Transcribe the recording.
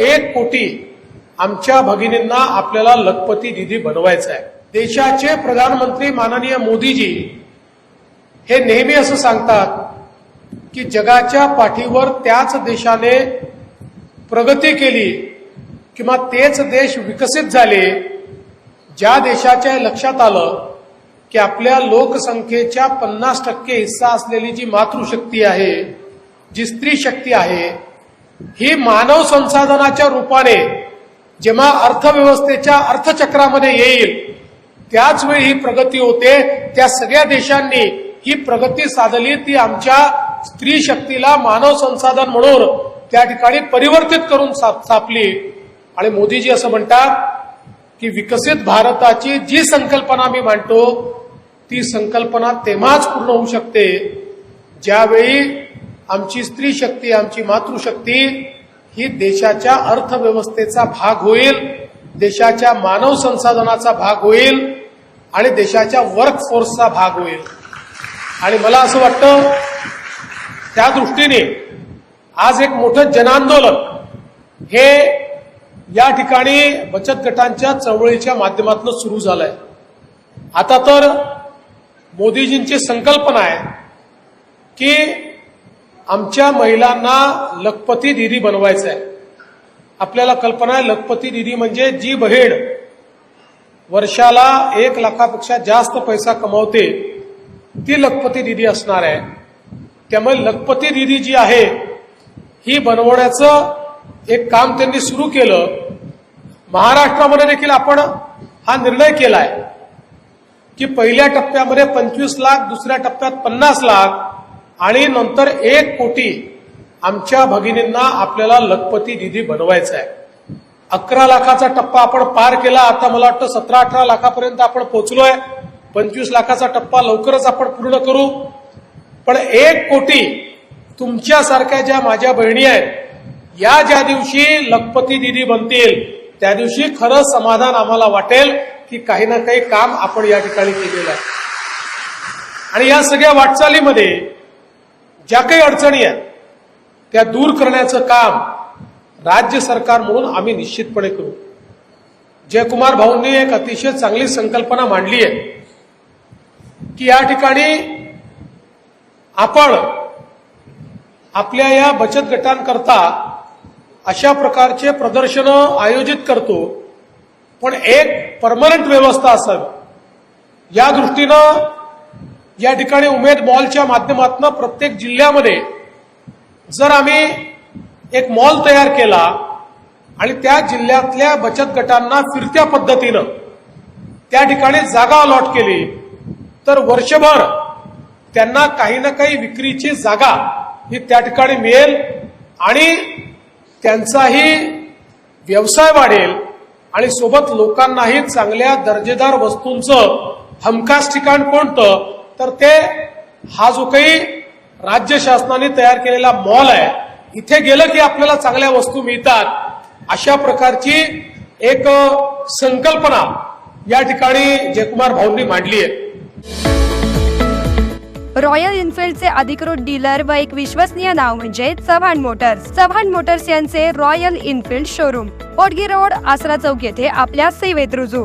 एक कोटी आमच्या भगिनींना आपल्याला लखपती दिदी बनवायचं आहे देशाचे प्रधानमंत्री माननीय मोदीजी हे नेहमी असं सांगतात की जगाच्या पाठीवर त्याच देशाने प्रगती केली किंवा तेच देश विकसित झाले ज्या देशाच्या लक्षात आलं की आपल्या लोकसंख्येच्या पन्नास टक्के हिस्सा असलेली जी मातृशक्ती आहे जी स्त्री शक्ती आहे ही मानव संसाधनाच्या रूपाने जेव्हा अर्थव्यवस्थेच्या अर्थचक्रामध्ये येईल त्याच वेळी ही प्रगती होते. त्या सगळ्या देशांनी ही प्रगती साधली. ती आमच्या स्त्री शक्तीला मानव संसाधन म्हणून त्या ठिकाणी परिवर्तित करून सापली. आणि मोदीजी असं म्हणतात की विकसित भारताची जी संकल्पना मी मांडतो ती संकल्पना तेव्हाच पूर्ण होऊ शकते ज्यावेळी आमची स्त्री शक्ती आमची मातृशक्ती ही देशाच्या अर्थव्यवस्थेचा भाग होईल देशाच्या मानव संसाधनाचा भाग होईल आणि देशाच्या वर्कफोर्सचा भाग होईल. आणि मला असं वाटतं त्या दृष्टीने आज एक मोठं जनांदोलन हे या ठिकाणी बचत गटांच्या चळवळीच्या माध्यमातून सुरू झालंय. आता तर मोदीजींची संकल्पना आहे की आमच्या महिलांना लखपती निधी बनवायचं आहे आपल्याला कल्पना आहे लखपती निधी म्हणजे जी बहीण वर्षाला एक लाखापेक्षा जास्त पैसा कमावते ती लखपती निधी असणार आहे. त्यामुळे लखपती निधी जी आहे ही बनवण्याचं एक काम त्यांनी सुरू केलं. महाराष्ट्रामध्ये देखील आपण हा निर्णय केलाय की पहिल्या टप्प्यामध्ये पंचवीस लाख दुसऱ्या टप्प्यात पन्नास लाख आणि नंतर एक कोटी आमच्या भगिनींना आपल्याला लखपती निधी बनवायचा आहे अकरा लाखाचा टप्पा आपण पार केला आता मला वाटतं सतरा अठरा लाखापर्यंत आपण पोहोचलोय पंचवीस लाखाचा टप्पा लवकरच आपण पूर्ण करू. पण एक कोटी तुमच्यासारख्या ज्या माझ्या बहिणी आहेत या ज्या दिवशी लखपती दिदी बनतील त्या दिवशी खरं समाधान आम्हाला वाटेल की काही ना काही काम आपण या ठिकाणी केलेलं आहे. आणि या सगळ्या वाटचालीमध्ये ज्या काही अडचणी आहेत त्या दूर करण्याचं काम राज्य सरकार म्हणून आम्ही निश्चितपणे करू. जयकुमार भाऊंनी एक अतिशय चांगली संकल्पना मांडली आहे की या ठिकाणी आपण आपल्या या बचत गटांकरता अशा प्रकारचे प्रदर्शनं आयोजित करतो पण एक परमनंट व्यवस्था असावी. या दृष्टीनं या ठिकाणी उमेद मॉलच्या माध्यमातून प्रत्येक जिल्ह्यामध्ये जर आम्ही एक मॉल तयार केला आणि त्या जिल्ह्यातल्या बचत गटांना फिरत्या पद्धतीनं त्या ठिकाणी जागा अलॉट केली तर वर्षभर त्यांना काही ना काही विक्रीची जागा ही त्या ठिकाणी मिळेल आणि त्यांचाही व्यवसाय वाढेल आणि सोबत लोकांनाही चांगल्या दर्जेदार वस्तूंचं हमखास ठिकाण कोणतं? तर ते हा जो काही राज्य शासनाने तयार केलेला मॉल आहे इथे गेलं की आपल्याला चांगल्या वस्तू मिळतात अशा प्रकारची एक संकल्पना या ठिकाणी जयकुमार भाऊंनी मांडली आहे. रॉयल इन्फिल्डचे अधिकृत डीलर व एक विश्वसनीय नाव म्हणजे चव्हाण मोटर्स. चव्हाण मोटर्स यांचे रॉयल इन्फिल्ड शोरूम पोटगी रोड आसरा चौक येथे आपल्या सेवेत रुजू.